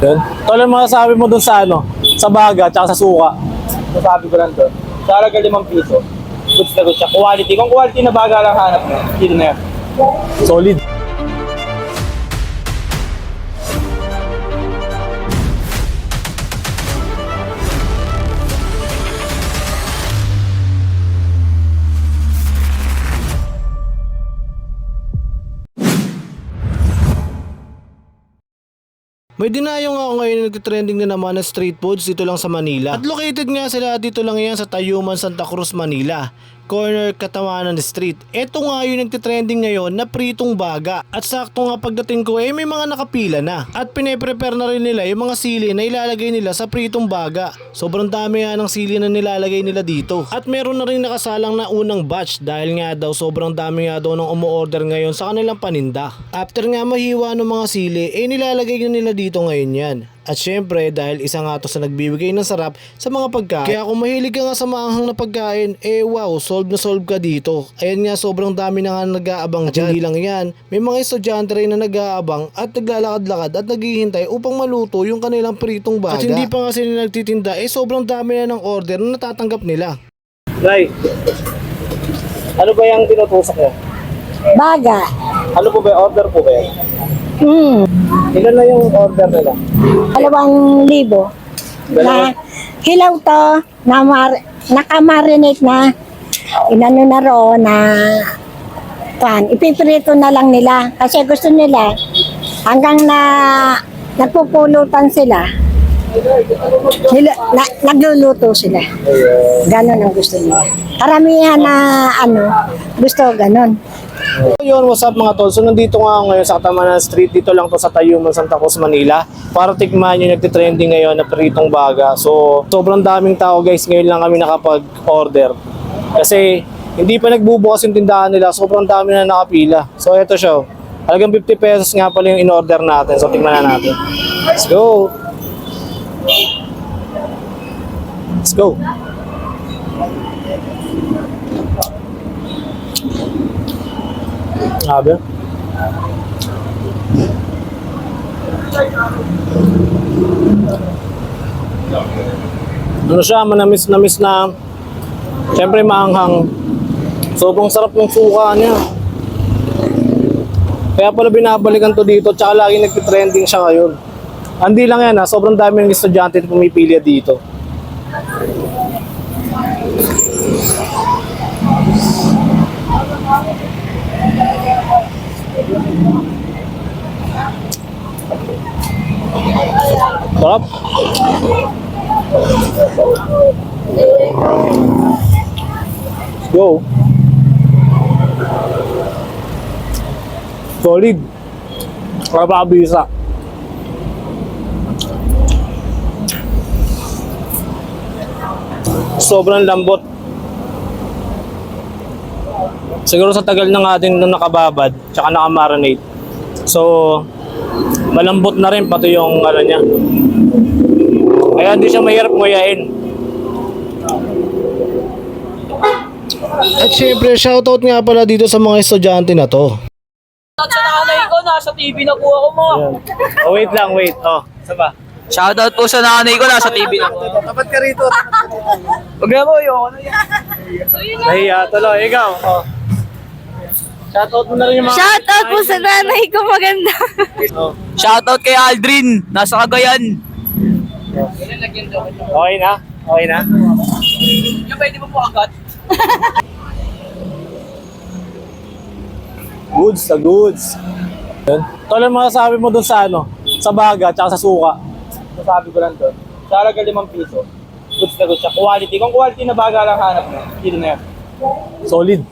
Yun. Tol, ano masasabi mo dun sa ano? Sa baga, tsaka sa suka. Masabi ko lang doon. Sa halaga limang piso, goods na goods siya. Quality. Kung quality na baga lang hanap mo, dito na yan. Solid. May dinayong ako ngayon na nagtitrending na naman na street foods dito lang sa Manila. At located nga sila dito lang yan sa Tayuman, Santa Cruz, Manila. Corner Katamanan Street. Ito nga yung nagtitrending ngayon na pritong baga. At sakto nga pagdating ko eh may mga nakapila na. At pine-prepare na rin nila yung mga sili na ilalagay nila sa pritong baga. Sobrang dami nga ng sili na nilalagay nila dito. At meron na rin nakasalang na unang batch dahil nga daw sobrang dami nga daw ng umu-order ngayon sa kanilang paninda. After nga mahiwa ng mga sili, eh nilalagay na nila dito ngayon yan. At syempre dahil isa nga to sa nagbibigay ng sarap sa mga pagkain. Kaya kung mahilig ka nga sa maanghang na pagkain, eh wow, solve na solve ka dito. Ayan nga sobrang dami na nga nag-aabang dyan. Hindi lang yan, may mga estudyante rin na nag-aabang at naglalakad-lakad at naghihintay upang maluto yung kanilang pritong baga. At hindi pa nga sila nagtitinda, eh sobrang dami na ng order na natatanggap nila. Nay, ano ba yung tinutusok mo? Baga. Ano po ba order po ba Hmm. Ilan na yung order nila? Dalawang libo. Na hilaw to, na mar, nakamarinate na. Inano na ro na kan, ipiprito na lang nila. Kasi gusto nila, hanggang na nagpupulutan sila, nila, na, nagluluto sila. Ganon ang gusto nila. Karamihan na ano, gusto ganon. So yun, what's up mga tol? So nandito nga ngayon sa Katamanan Street, dito lang to sa Tayuman, Santa Cruz, Manila para tikman yung nagtitrending ngayon na pritong baga. So sobrang daming tao guys, ngayon lang kami nakapag-order. Kasi hindi pa nagbubukas yung tindahan nila, sobrang dami na nakapila. So eto siya, oh. halagang 50 pesos nga pala yung in-order natin. So tingnan na natin. Let's go! Let's go! Grabe. Ano siya, manamis namis na Siyempre maanghang. Sobrang sarap ng suka niya. Kaya pala binabalikan to dito Tsaka lagi nagtitrending siya ngayon. Hindi lang yan ha, sobrang dami ng estudyante na pumipili dito Sarap Let's go. Solid. Kapabisa. Sobrang lambot. Siguro sa tagal ng atin nung nakababad, tsaka nakamarinate. So, malambot na rin pati yung ano niya. Kaya hindi siya mahirap nguyain. At syempre, shoutout nga pala dito sa mga estudyante na to. At sa nanay ko, nasa TV na po ako mo. Oh, wait lang, wait. Oh, saba. Shoutout po sa nanay ko, nasa TV na po. Tapat ka rito. Huwag na po, yan. Nahiya, tuloy. Ikaw. Oh. Shoutout mo na rin yung mga... Shoutout po sa nanay ko maganda. Oh. Shoutout kay Aldrin, nasa Cagayan. Okay na? Okay na? Yung pwede mo po agad. Goods sa goods. Yun. Tol, ano masasabi mo dun sa ano? Sa baga, tsaka sa suka. Masabi ko lang doon. Sa halaga limang piso, goods na goods siya. Quality. Kung quality na baga lang hanap mo, dito na yan. Solid.